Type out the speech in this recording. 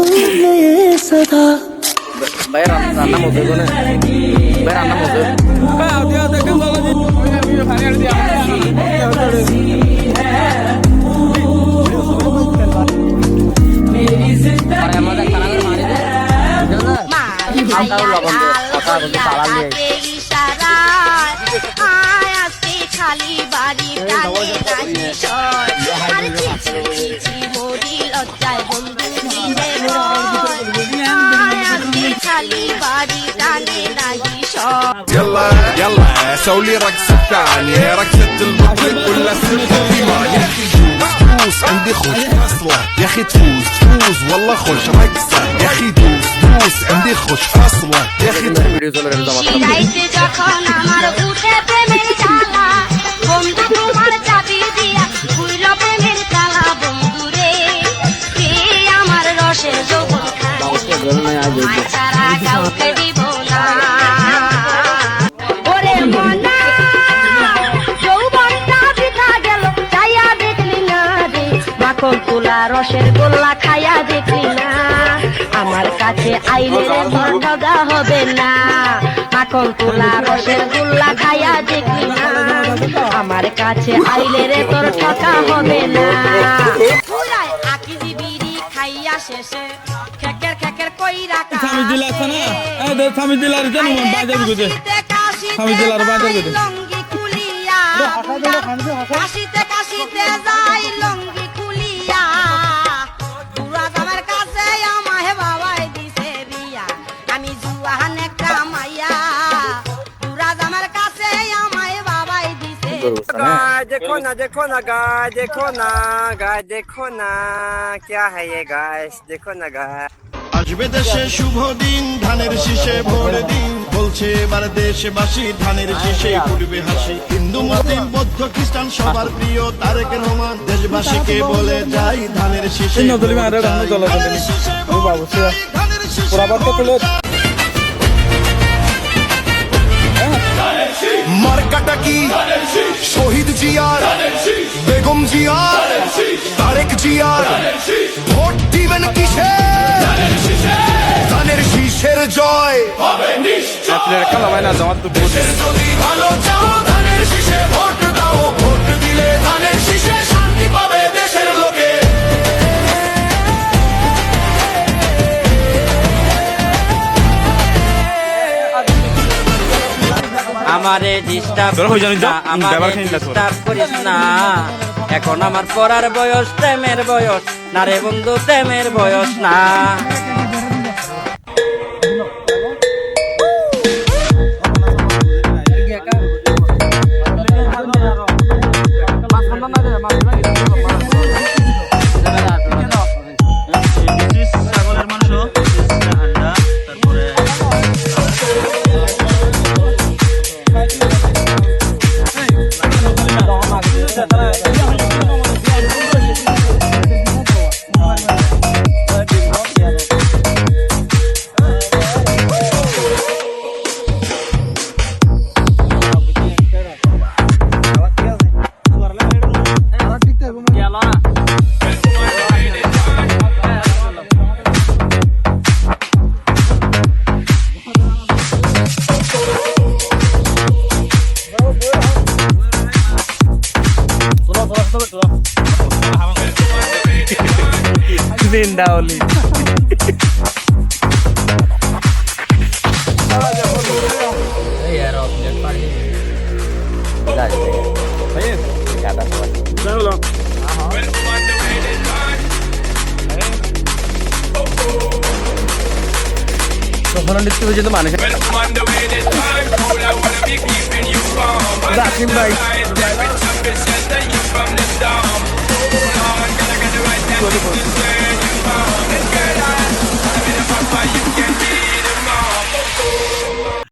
তুলে সদা ভাই খালি বাড়ি لي باري داني ناي شو يلا يلا سولي رقصة ثانية رقصة المطلق ولا سلطة يا أخي عندي خوش اصلة يا أخي تفوز تفوز والله خوش رقصة. يا أخي دوس دوس عندي خوش اصلة يا أخي تفوز কাউকে দিব না ওরে মনা যৌবনটা না রে। রসের গোল্লা খাইয়া দেখলি না। আমার কাছে আইলে রে তোর হবে না। মাখন তুলা রসের গোল্লা খাইয়া দেখলি না। আমার কাছে আইলে রে তোর ঠকা হবে না। শেষে কইরা স্বামী দিলার আছে না এই দে স্বামী দিলার জানো বাজার গুজে স্বামী দিলার বাজার গুজে লঙ্গি খুলিয়া কাশিতে কাশিতে যাই লঙ্গি খুলিয়া পুরা আমার কাছে আমাহে বাবাই দিছে বিয়া আমি জুয়ান একটা মাইয়া পুরা আমার কাছে আমাহে বাবাই দিছে गाय देखो ना देखो ना गाय देखो ना गाय देखो ना क्या है ये गाय देखो ना गाय আসবে দেশে শুভ দিন ধানের শীষে ভোর দিন। বলছে এবার দেশবাসী ধানের শীষে ফুটবে হাসি। হিন্দু মুসলিম বৌদ্ধ খ্রিস্টান সবার প্রিয় তারেক রহমান। দেশবাসীকে বলে যাই ধানের শীষে তুলে মার্কাটা কি? শহীদ জিয়ার বেগম জিয়ার তারেক জিয়ার ভোট দিবেন কিসে? ধানের শীষের জয়। যদি ভালো চাও ধানের শীষে ভোট দাও। ভোট দিলে ধানের শীষে আমারে ডিস্টার্ব আমারে। ডিস্টার্ব করিস না। এখন আমার পড়ার বয়স প্রেমের বয়স। না রে বন্ধু প্রেমের বয়স না। পিন্ডাওলি দাসিম ভাই Beautiful.